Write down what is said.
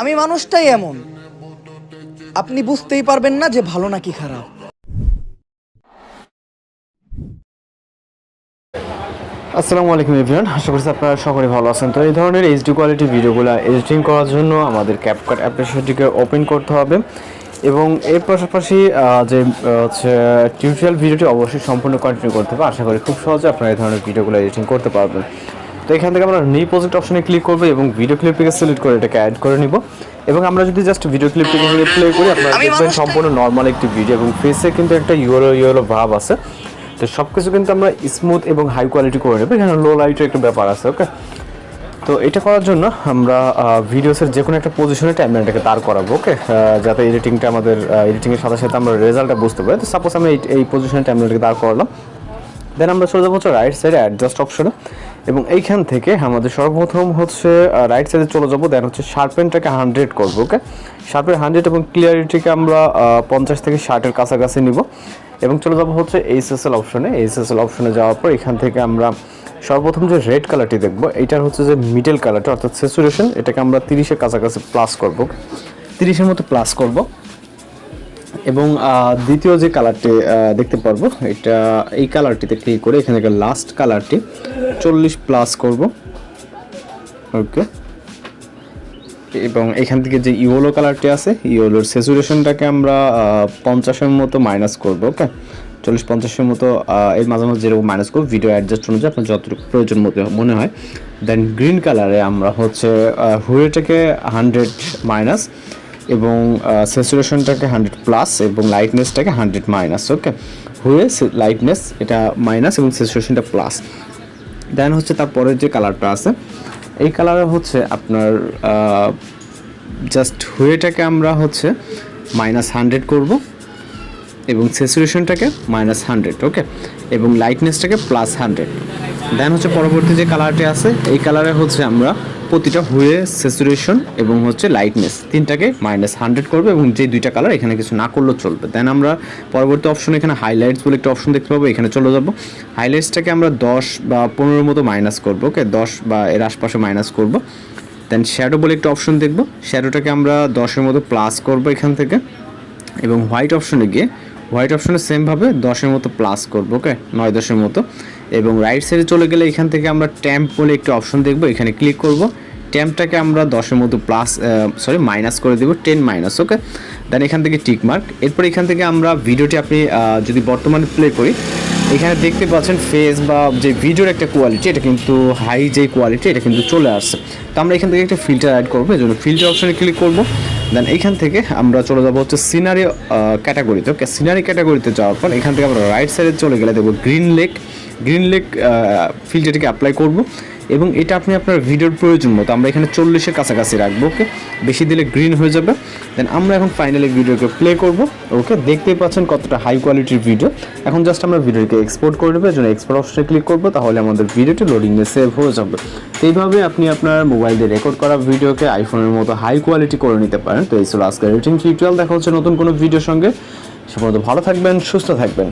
আমি মানুষটাই এমন। আপনি বুঝতেই পারবেন না যে ভালো নাকি খারাপ। আসসালামু আলাইকুম এভরিওয়ান, আশা করছি আপনারা সকলে ভালো আছেন। তো এই ধরনের এইচডি কোয়ালিটি ভিডিওগুলো এডিটিং করার জন্য আমাদের ক্যাপকাট অ্যাপ্লিকেশনটিকে ওপেন করতে হবে এবং এর পাশাপাশি যে হচ্ছে টিউটোরিয়াল ভিডিওটি অবশ্যই সম্পূর্ণ কন্টিনিউ করতে হবে। আশা করি খুব সহজে আপনারা এই ধরনের ভিডিওগুলো এডিটিং করতে পারবেন। তো এখান থেকে আমরা নিউ প্রজেক্ট অপশনে ক্লিক করব এবং ভিডিও ক্লিপটিকে সিলেক্ট করে এটাকে অ্যাড করে নিব। এবং আমরা যদি জাস্ট ভিডিও ক্লিপটিকে প্লে করি আপনারা দেখবেন সম্পূর্ণ নর্মাল একটি ভিডিও এবং ফেসে কিন্তু একটা ইউরো ইউরো ভাব আছে। তো সব কিছু কিন্তু আমরা স্মুথ এবং হাই কোয়ালিটি করে নেব। এখানে লো লাইটের একটা ব্যাপার আছে ওকে তো এটা করার জন্য আমরা ভিডিওসের যে কোনো একটা পজিশনে টাইমলাইনটাকে দাঁড় করাবো ওকে যাতে এডিটিংটা আমাদের এডিটিংয়ের সাথে সাথে আমরা রেজাল্টটা বুঝতে পারি। তো সাপোজ আমি এই- এই পজিশনে টাইমলাইনটাকে দাঁড় করালাম। দেন আমরা চলে যাব হচ্ছে রাইট সাইডে অ্যাডজাস্ট অপশনে এবং এইখান থেকে আমাদের সর্বপ্রথম হচ্ছে রাইট সাইডে চলে যাব দেন হচ্ছে শার্পেনটাকে হান্ড্রেড করব ওকে শার্পেন হান্ড্রেড এবং ক্লিয়ারিটিকে আমরা পঞ্চাশ থেকে ষাটের কাছাকাছি নিব। এবং চলে যাব হচ্ছে এইচএসএল অপশনে এইচএসএল অপশনে যাওয়ার পর এখান থেকে আমরা সর্বপ্রথম যে রেড কালারটি দেখব এইটার হচ্ছে যে মিডল কালারটা অর্থাৎ স্যাচুরেশন এটাকে আমরা তিরিশের কাছাকাছি প্লাস করব তিরিশের মতো প্লাস করব। এবং দ্বিতীয় যে কালারটি দেখতে পারব, এটা এই কালারটিতে ক্লিক করে এখানে লাস্ট কালারটি চল্লিশ প্লাস করব। ওকে এবং এখান থেকে যে ইওলো কালারটি আছে ইওলোর স্যাচুরেশনটাকে আমরা পঞ্চাশের মতো মাইনাস করব ওকে চল্লিশ, পঞ্চাশের মতো এর মাঝে মাঝে যেরকম মাইনাস করব ভিডিও অ্যাডজাস্ট অনুযায়ী আপনার যতটুকু প্রয়োজন মতো মনে হয়। দেন গ্রিন কালারে আমরা হচ্ছে হুয়েটাকে হান্ড্রেড মাইনাস এবং স্যাচুরেশনটাকে হান্ড্রেড প্লাস এবং লাইটনেসটাকে হান্ড্রেড মাইনাস ওকে হয়ে লাইটনেস এটা মাইনাস এবং স্যাচুরেশনটা প্লাস দেন হচ্ছে তারপরের যে কালারটা আছে, এই কালার হচ্ছে আপনার জাস্ট হুয়েটাকে আমরা হচ্ছে মাইনাস হান্ড্রেড করব। এবং স্যাচুরেশনটাকে মাইনাস হান্ড্রেড ওকে এবং লাইটনেসটাকে প্লাস হান্ড্রেড দেন হচ্ছে পরবর্তী যে কালারটি আছে, এই কালারে হচ্ছে আমরা প্রতিটা হুয়ে স্যাচুরেশন এবং হচ্ছে লাইটনেস তিনটাকে মাইনাস হান্ড্রেড করব এবং যে দুইটা কালার এখানে কিছু না করলেও চলবে। দেন আমরা পরবর্তী অপশন এখানে হাইলাইটস বলে একটা অপশন দেখতে পাবো, এখানে চলে যাব। হাইলাইটসটাকে আমরা দশ বা পনেরো মতো মাইনাস করব ওকে দশ বা এর আশপাশে মাইনাস করব। দেন শ্যাডো বলে একটা অপশন দেখব। শ্যাডোটাকে আমরা দশের মতো প্লাস করব এখান থেকে। এবং হোয়াইট অপশনে গিয়ে হোয়াইট অপশনে সেমভাবে দশের মতো প্লাস করব ওকে নয় দশের মতো। এবং রাইট সাইডে চলে গেলে এখান থেকে আমরা ট্যাম্প বলে একটি অপশন দেখব, এখানে ক্লিক করব। ট্যাম্পটাকে আমরা দশের মতো প্লাস সরি মাইনাস করে দেবো টেন মাইনাস ওকে দেন এখান থেকে টিক মার্ক এরপর এখান থেকে আমরা ভিডিওটি আপনি যদি বর্তমানে প্লে করি, এখানে দেখতে পাচ্ছেন ফেস বা যে ভিডিওর একটা কোয়ালিটি এটা কিন্তু হাই যে কোয়ালিটি এটা কিন্তু চলে আসছে। তো আমরা এখান থেকে একটা ফিল্টার অ্যাড করব, এই জন্য ফিল্টার অপশানে ক্লিক করব। দেন এইখান থেকে আমরা চলে যাব হচ্ছে সিনারি ক্যাটাগরিতে ওকে সিনারি ক্যাটাগরিতে যাওয়ার পর এখান থেকে আমরা রাইট সাইডে চলে গেলে দেখব গ্রিন লেক গ্রিন লেক ফিল্টারটিকে অ্যাপ্লাই করব। এবং এটা আপনি আপনার ভিডিওর প্রয়োজন মতো, আমরা এখানে চল্লিশের কাছাকাছি রাখব ওকে বেশি দিলে গ্রিন হয়ে যাবে। দেন আমরা এখন ফাইনালি ভিডিওকে প্লে করব ওকে দেখতেই পাচ্ছেন কতটা হাই কোয়ালিটির ভিডিও এখন জাস্ট আমরা ভিডিওকে এক্সপোর্ট করে নেব জন্য এক্সপোর্ট অপশনে ক্লিক করব, তাহলে আমাদের ভিডিওটি লোডিংয়ে সেভ হয়ে যাবে। এইভাবে আপনি আপনার মোবাইল দিয়ে রেকর্ড করা ভিডিওকে আইফোনের মতো হাই কোয়ালিটি করে নিতে পারেন। তো এই ছিল আজকের এডিটিং টিউটোরিয়াল দেখা হচ্ছে নতুন কোনো ভিডিওর সঙ্গে। সে ভালো থাকবেন, সুস্থ থাকবেন।